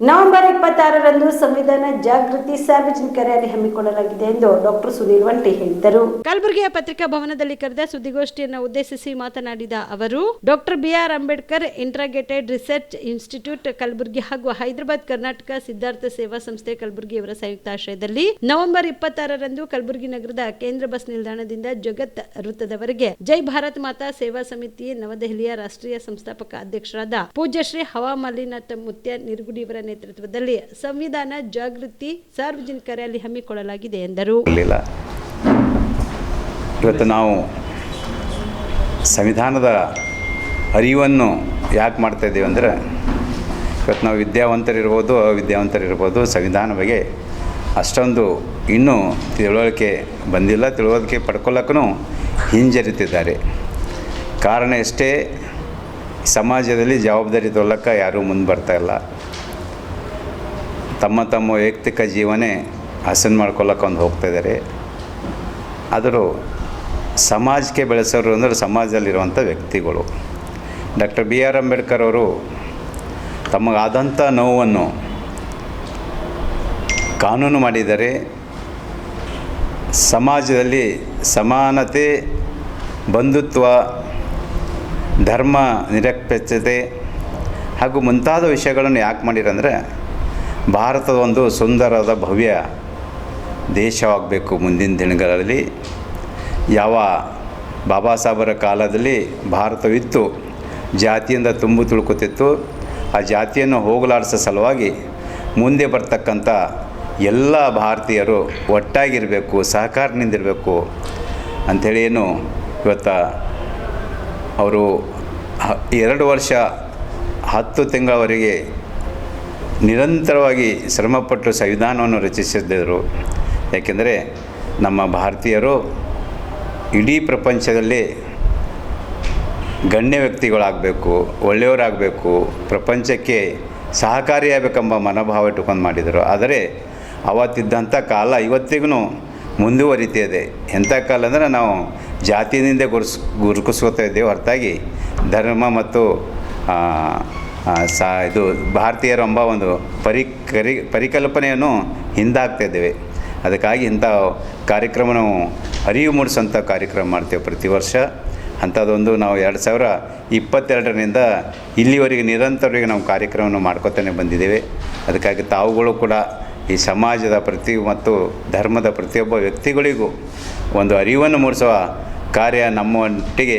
November ಇಪ್ಪತ್ತಾರರಂದು ಸಂವಿಧಾನ ಜಾಗೃತಿ ಸಾರ್ವಜನಿಕ ರ್ಯಾಲಿ ಹಮ್ಮಿಕೊಳ್ಳಲಾಗಿದೆ ಎಂದು ಡಾಕ್ಟರ್ ಸುಧೀರ್ ವಂಟಿ ಹೇಳಿದರು. ಕಲಬುರಗಿಯ ಪತ್ರಿಕಾ ಭವನದಲ್ಲಿ ಕರೆದ ಸುದ್ದಿಗೋಷ್ಠಿಯನ್ನು ಉದ್ದೇಶಿಸಿ ಮಾತನಾಡಿದ ಅವರು, doctor BR Ambedkar integrated research institute Kalaburagi ಹಾಗೂ ಹೈದರಾಬಾದ್ ಕರ್ನಾಟಕ ಸಿದ್ಧಾರ್ಥ ಸೇವಾ ಸಂಸ್ಥೆ ಕಲಬುರಗಿಯವರ ಸಂಯುಕ್ತ ಆಶ್ರಯದಲ್ಲಿ ನವೆಂಬರ್ ಇಪ್ಪತ್ತಾರರಂದು ಕಲಬುರಗಿ ನಗರದ ಕೇಂದ್ರ ಬಸ್ ನಿಲ್ದಾಣದಿಂದ ಜಗತ್ ವೃತ್ತದವರೆಗೆ ಜೈ ಭಾರತ್ ಮಾತಾ ಸೇವಾ ಸಮಿತಿ ನವದೆಹಲಿಯ ರಾಷ್ಟ್ರೀಯ ಸಂಸ್ಥಾಪಕ ಅಧ್ಯಕ್ಷರಾದ ಪೂಜ್ಯಶ್ರೀ ಹವಾಮಲ್ಲಿನಾಥ ಮುತ್ಯ ನಿರ್ಗುಡಿ ಇವರ ನೇತೃತ್ವದಲ್ಲಿ ಸಂವಿಧಾನ ಜಾಗೃತಿ ಸಾರ್ವಜನಿಕರಲ್ಲಿ ಹಮ್ಮಿಕೊಳ್ಳಲಾಗಿದೆ ಎಂದರು. ಇವತ್ತು ನಾವು ಸಂವಿಧಾನದ ಅರಿವನ್ನು ಯಾಕೆ ಮಾಡ್ತಾ ಇದ್ದೀವಿ ಅಂದರೆ, ಇವತ್ತು ನಾವು ವಿದ್ಯಾವಂತರಿರ್ಬೋದು, ಅವಿದ್ಯಾವಂತರಿರ್ಬೋದು, ಸಂವಿಧಾನ ಬಗ್ಗೆ ಅಷ್ಟೊಂದು ಇನ್ನೂ ತಿಳುವಳಿಕೆ ಬಂದಿಲ್ಲ, ತಿಳುವಳಿಕೆ ಪಡ್ಕೊಳ್ಳೋಕ್ಕೂ ಹಿಂಜರಿತಿದ್ದಾರೆ. ಕಾರಣ ಎಷ್ಟೇ, ಸಮಾಜದಲ್ಲಿ ಜವಾಬ್ದಾರಿ ತೊಗೊಳಕ್ಕೆ ಯಾರೂ ಮುಂದೆ ಬರ್ತಾ ಇಲ್ಲ. ತಮ್ಮ ತಮ್ಮ ವೈಯಕ್ತಿಕ ಜೀವನೇ ಹಸನ್ ಮಾಡ್ಕೊಳ್ಳೋಕೆ ಒಂದು ಹೋಗ್ತಾ ಇದ್ದಾರೆ ಆದರೂ ಸಮಾಜಕ್ಕೆ ಬೆಳೆಸೋರು ಅಂದರೆ ಸಮಾಜದಲ್ಲಿರುವಂಥ ವ್ಯಕ್ತಿಗಳು. ಡಾಕ್ಟರ್ ಬಿ ಆರ್ ಅಂಬೇಡ್ಕರ್ ಅವರು ತಮಗಾದಂಥ ನೋವನ್ನು ಕಾನೂನು ಮಾಡಿದರೆ ಸಮಾಜದಲ್ಲಿ ಸಮಾನತೆ, ಬಂಧುತ್ವ, ಧರ್ಮ ನಿರಪೇಕ್ಷತೆ ಹಾಗೂ ಮುಂತಾದ ವಿಷಯಗಳನ್ನು ಯಾಕೆ ಮಾಡಿರಂದರೆ ಭಾರತದ ಒಂದು ಸುಂದರದ ಭವ್ಯ ದೇಶವಾಗಬೇಕು ಮುಂದಿನ ದಿನಗಳಲ್ಲಿ. ಯಾವ ಬಾಬಾ ಸಾಹೇಬರ ಕಾಲದಲ್ಲಿ ಭಾರತವಿತ್ತು, ಜಾತಿಯಿಂದ ತುಂಬು ತುಳುಕುತ್ತಿತ್ತು, ಆ ಜಾತಿಯನ್ನು ಹೋಗಲಾಡಿಸೋ ಸಲುವಾಗಿ ಮುಂದೆ ಬರ್ತಕ್ಕಂಥ ಎಲ್ಲ ಭಾರತೀಯರು ಒಟ್ಟಾಗಿರಬೇಕು ಸಹಕಾರನಿಂದಿರಬೇಕು ಅಂಥೇಳಿ ಏನು ಇವತ್ತು ಅವರು ಎರಡು ವರ್ಷ ಹತ್ತು ತಿಂಗಳವರೆಗೆ ನಿರಂತರವಾಗಿ ಶ್ರಮಪಟ್ಟು ಸಂವಿಧಾನವನ್ನು ರಚಿಸಿದ್ದರು. ಯಾಕೆಂದರೆ ನಮ್ಮ ಭಾರತೀಯರು ಇಡೀ ಪ್ರಪಂಚದಲ್ಲಿ ಗಣ್ಯ ವ್ಯಕ್ತಿಗಳಾಗಬೇಕು, ಒಳ್ಳೆಯವರಾಗಬೇಕು, ಪ್ರಪಂಚಕ್ಕೆ ಸಹಕಾರಿಯಾಗಬೇಕೆಂಬ ಮನೋಭಾವ ಇಟ್ಟುಕೊಂಡು ಮಾಡಿದರು. ಆದರೆ ಅವತ್ತಿದ್ದಂಥ ಕಾಲ ಇವತ್ತಿಗೂ ಮುಂದುವರಿತಿದೆ. ಎಂಥ ಕಾಲ ಅಂದರೆ ನಾವು ಜಾತಿಯಿಂದ ಗುರುಸ್ ಗುರುಕಿಸ್ಕೋತಾ ಇದ್ದೇವೆ ಹೊರತಾಗಿ ಧರ್ಮ ಮತ್ತು ಸಾ, ಇದು ಭಾರತೀಯರು ಎಂಬ ಒಂದು ಪರಿ ಕರಿ ಪರಿಕಲ್ಪನೆಯನ್ನು ಹಿಂದಾಗ್ತಾ ಇದ್ದೇವೆ. ಅದಕ್ಕಾಗಿ ಇಂಥ ಕಾರ್ಯಕ್ರಮ ನಾವು ಅರಿವು ಮೂಡಿಸೋಂಥ ಕಾರ್ಯಕ್ರಮ ಮಾಡ್ತೇವೆ ಪ್ರತಿ ವರ್ಷ. ಅಂಥದ್ದೊಂದು ನಾವು ಎರಡು ಸಾವಿರ ಇಪ್ಪತ್ತೆರಡರಿಂದ ಇಲ್ಲಿವರೆಗೆ ನಿರಂತರವಾಗಿ ನಾವು ಕಾರ್ಯಕ್ರಮವನ್ನು ಮಾಡ್ಕೋತಾನೆ ಬಂದಿದ್ದೇವೆ. ಅದಕ್ಕಾಗಿ ತಾವುಗಳು ಕೂಡ ಈ ಸಮಾಜದ ಪ್ರತಿ ಮತ್ತು ಧರ್ಮದ ಪ್ರತಿಯೊಬ್ಬ ವ್ಯಕ್ತಿಗಳಿಗೂ ಒಂದು ಅರಿವನ್ನು ಮೂಡಿಸುವ ಕಾರ್ಯ ನಮ್ಮೊಟ್ಟಿಗೆ